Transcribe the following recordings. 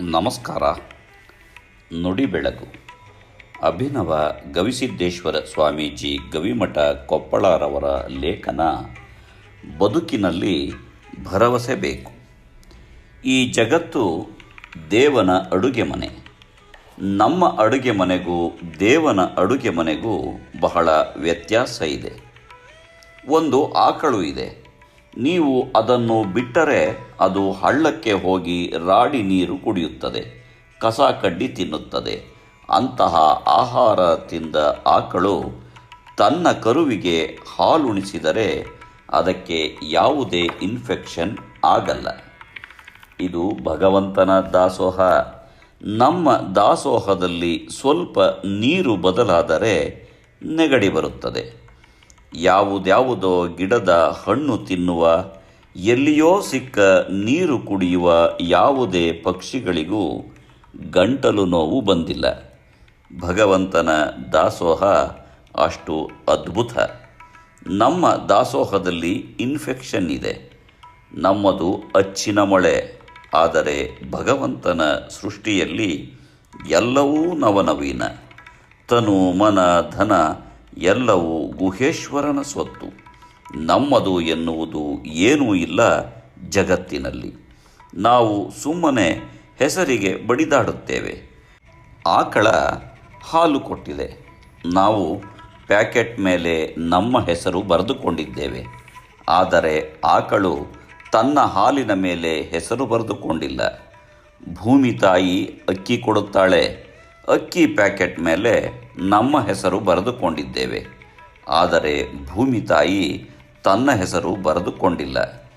ನಮಸ್ಕಾರ. ನುಡಿ ಬೆಳಗು ಅಭಿನವ ಗವಿಸಿದ್ದೇಶ್ವರ ಸ್ವಾಮೀಜಿ ಗವಿಮಠ ಕೊಪ್ಪಳರವರ ಲೇಖನ ಬದುಕಿನಲ್ಲಿ ಭರವಸೆ ಬೇಕು. ಈ ಜಗತ್ತು ದೇವನ ಅಡುಗೆ ಮನೆ. ನಮ್ಮ ಅಡುಗೆ ಮನೆಗೂ ದೇವನ ಅಡುಗೆ ಮನೆಗೂ ಬಹಳ ವ್ಯತ್ಯಾಸ ಇದೆ. ಒಂದು ಆಕಳು ಇದೆ. ನೀವು ಅದನ್ನು ಬಿಟ್ಟರೆ ಅದು ಹಳ್ಳಕ್ಕೆ ಹೋಗಿ ರಾಡಿ ನೀರು ಕುಡಿಯುತ್ತದೆ, ಕಸ ಕಡ್ಡಿ ತಿನ್ನುತ್ತದೆ. ಅಂತಹ ಆಹಾರ ತಿಂದ ಆಕಳು ತನ್ನ ಕರುವಿಗೆ ಹಾಲುಣಿಸಿದರೆ ಅದಕ್ಕೆ ಯಾವುದೇ ಇನ್ಫೆಕ್ಷನ್ ಆಗಲ್ಲ. ಇದು ಭಗವಂತನ ದಾಸೋಹ. ನಮ್ಮ ದಾಸೋಹದಲ್ಲಿ ಸ್ವಲ್ಪ ನೀರು ಬದಲಾದರೆ ನೆಗಡಿ ಬರುತ್ತದೆ. ಯಾವುದ್ಯಾವುದೋ ಗಿಡದ ಹಣ್ಣು ತಿನ್ನುವ, ಎಲ್ಲಿಯೋ ಸಿಕ್ಕ ನೀರು ಕುಡಿಯುವ ಯಾವುದೇ ಪಕ್ಷಿಗಳಿಗೂ ಗಂಟಲು ನೋವು ಬಂದಿಲ್ಲ. ಭಗವಂತನ ದಾಸೋಹ ಅಷ್ಟು ಅದ್ಭುತ. ನಮ್ಮ ದಾಸೋಹದಲ್ಲಿ ಇನ್ಫೆಕ್ಷನ್ ಇದೆ. ನಮ್ಮದು ಅಚ್ಚಿನ ಮೊಳೆ. ಆದರೆ ಭಗವಂತನ ಸೃಷ್ಟಿಯಲ್ಲಿ ಎಲ್ಲವೂ ನವನವೀನ. ತನು ಮನ, ಧನ ಎಲ್ಲವೂ ಗುಹೇಶ್ವರನ ಸ್ವತ್ತು. ನಮ್ಮದು ಎನ್ನುವುದು ಏನೂ ಇಲ್ಲ ಜಗತ್ತಿನಲ್ಲಿ. ನಾವು ಸುಮ್ಮನೆ ಹೆಸರಿಗೆ ಬಡಿದಾಡುತ್ತೇವೆ. ಆಕಳ ಹಾಲು ಕೊಟ್ಟಿದೆ. ನಾವು ಪ್ಯಾಕೆಟ್ ಮೇಲೆ ನಮ್ಮ ಹೆಸರು ಬರೆದುಕೊಂಡಿದ್ದೇವೆ. ಆದರೆ ಆಕಳು ತನ್ನ ಹಾಲಿನ ಮೇಲೆ ಹೆಸರು ಬರೆದುಕೊಂಡಿಲ್ಲ. ಭೂಮಿ ತಾಯಿ ಅಕ್ಕಿ ಕೊಡುತ್ತಾಳೆ. ಅಕ್ಕಿ ಪ್ಯಾಕೆಟ್ ಮೇಲೆ ನಮ್ಮ ಹೆಸರು ಬರೆದುಕೊಂಡಿದ್ದೇವೆ. ಆದರೆ ಭೂಮಿ ತಾಯಿ ತನ್ನ ಹೆಸರು ಬರೆದುಕೊಂಡಿಲ್ಲ.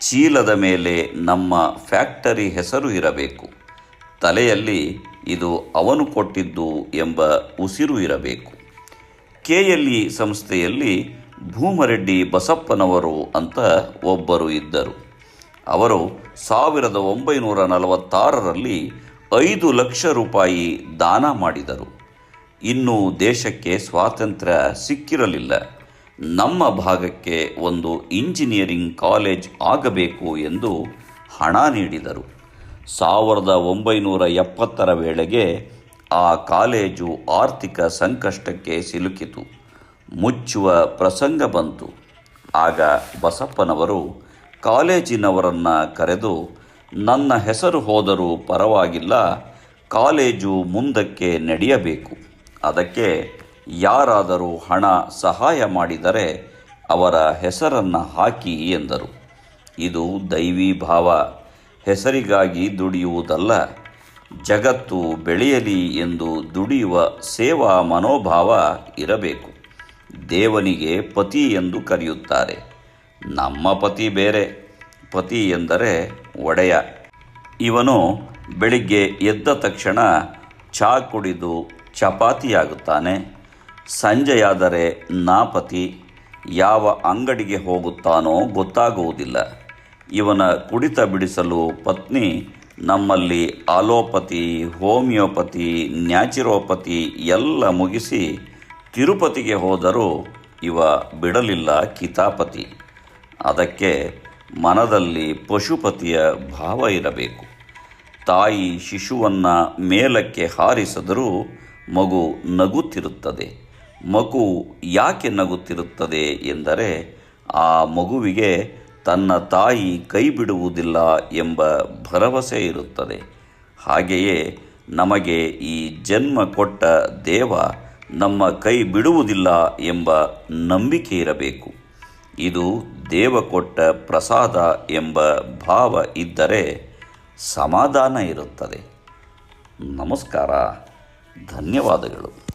ಚೀಲದ ಮೇಲೆ ನಮ್ಮ ಫ್ಯಾಕ್ಟರಿ ಹೆಸರು ಇರಬೇಕು. ತಲೆಯಲ್ಲಿ ಇದು ಅವನು ಕೊಟ್ಟಿದ್ದು ಎಂಬ ಉಸಿರು ಇರಬೇಕು. ಕೆ ಎಲ್ ಇ ಸಂಸ್ಥೆಯಲ್ಲಿ ಭೂಮರೆಡ್ಡಿ ಬಸಪ್ಪನವರು ಅಂತ ಒಬ್ಬರು ಇದ್ದರು. ಅವರು ಸಾವಿರದ ಒಂಬೈನೂರ ನಲವತ್ತಾರರಲ್ಲಿ ಐದು ಲಕ್ಷ ರೂಪಾಯಿ ದಾನ ಮಾಡಿದರು. ಇನ್ನೂ ದೇಶಕ್ಕೆ ಸ್ವಾತಂತ್ರ್ಯ ಸಿಕ್ಕಿರಲಿಲ್ಲ. ನಮ್ಮ ಭಾಗಕ್ಕೆ ಒಂದು ಇಂಜಿನಿಯರಿಂಗ್ ಕಾಲೇಜ್ ಆಗಬೇಕು ಎಂದು ಹಣ ನೀಡಿದರು. ಸಾವಿರದ ಒಂಬೈನೂರ ಎಪ್ಪತ್ತರ ವೇಳೆಗೆ ಆ ಕಾಲೇಜು ಆರ್ಥಿಕ ಸಂಕಷ್ಟಕ್ಕೆ ಸಿಲುಕಿತು. ಮುಚ್ಚುವ ಪ್ರಸಂಗ ಬಂತು. ಆಗ ಬಸಪ್ಪನವರು ಕಾಲೇಜಿನವರನ್ನು ಕರೆದು ನನ್ನ ಹೆಸರು ಹೋದರೂ ಪರವಾಗಿಲ್ಲ, ಕಾಲೇಜು ಮುಂದಕ್ಕೆ ನಡೆಯಬೇಕು. ಅದಕ್ಕೆ ಯಾರಾದರೂ ಹಣ ಸಹಾಯ ಮಾಡಿದರೆ ಅವರ ಹೆಸರನ್ನು ಹಾಕಿ ಎಂದರು. ಇದು ದೈವಿ ಭಾವ. ಹೆಸರಿಗಾಗಿ ದುಡಿಯುವುದಲ್ಲ, ಜಗತ್ತು ಬೆಳೆಯಲಿ ಎಂದು ದುಡಿಯುವ ಸೇವಾ ಮನೋಭಾವ ಇರಬೇಕು. ದೇವನಿಗೆ ಪತಿ ಎಂದು ಕರೆಯುತ್ತಾರೆ. ನಮ್ಮ ಪತಿ ಬೇರೆ. ಪತಿ ಎಂದರೆ ಒಡೆಯ. ಇವನು ಬೆಳಿಗ್ಗೆ ಎದ್ದ ತಕ್ಷಣ ಚಹಾ ಕುಡಿದು ಚಪಾತಿಯಾಗುತ್ತಾನೆ. ಸಂಜೆಯಾದರೆ ನಾಪತಿ ಯಾವ ಅಂಗಡಿಗೆ ಹೋಗುತ್ತಾನೋ ಗೊತ್ತಾಗುವುದಿಲ್ಲ. ಇವನ ಕುಡಿತ ಬಿಡಿಸಲು ಪತ್ನಿ ನಮ್ಮಲ್ಲಿ ಆಲೋಪತಿ ಹೋಮಿಯೋಪತಿ, ನ್ಯಾಚುರೋಪತಿ ಎಲ್ಲ ಮುಗಿಸಿ ತಿರುಪತಿಗೆ ಹೋದರೂ ಇವ ಬಿಡಲಿಲ್ಲ ಕಿತಾಪತಿ. ಅದಕ್ಕೆ ಮನದಲ್ಲಿ ಪಶುಪತಿಯ ಭಾವ ಇರಬೇಕು. ತಾಯಿ ಶಿಶುವನ್ನು ಮೇಲಕ್ಕೆ ಹಾರಿಸಿದರೂ ಮಗು ನಗುತ್ತಿರುತ್ತದೆ. ಮಗು ಯಾಕೆ ನಗುತ್ತಿರುತ್ತದೆ ಎಂದರೆ, ಆ ಮಗುವಿಗೆ ತನ್ನ ತಾಯಿ ಕೈ ಬಿಡುವುದಿಲ್ಲ ಎಂಬ ಭರವಸೆ ಇರುತ್ತದೆ. ಹಾಗೆಯೇ ನಮಗೆ ಈ ಜನ್ಮ ಕೊಟ್ಟ ದೇವ ನಮ್ಮ ಕೈ ಬಿಡುವುದಿಲ್ಲ ಎಂಬ ನಂಬಿಕೆ ಇರಬೇಕು. ಇದು ದೇವ ಕೊಟ್ಟ ಪ್ರಸಾದ ಎಂಬ ಭಾವ ಇದ್ದರೆ ಸಮಾಧಾನ ಇರುತ್ತದೆ. ನಮಸ್ಕಾರ. ಧನ್ಯವಾದಗಳು.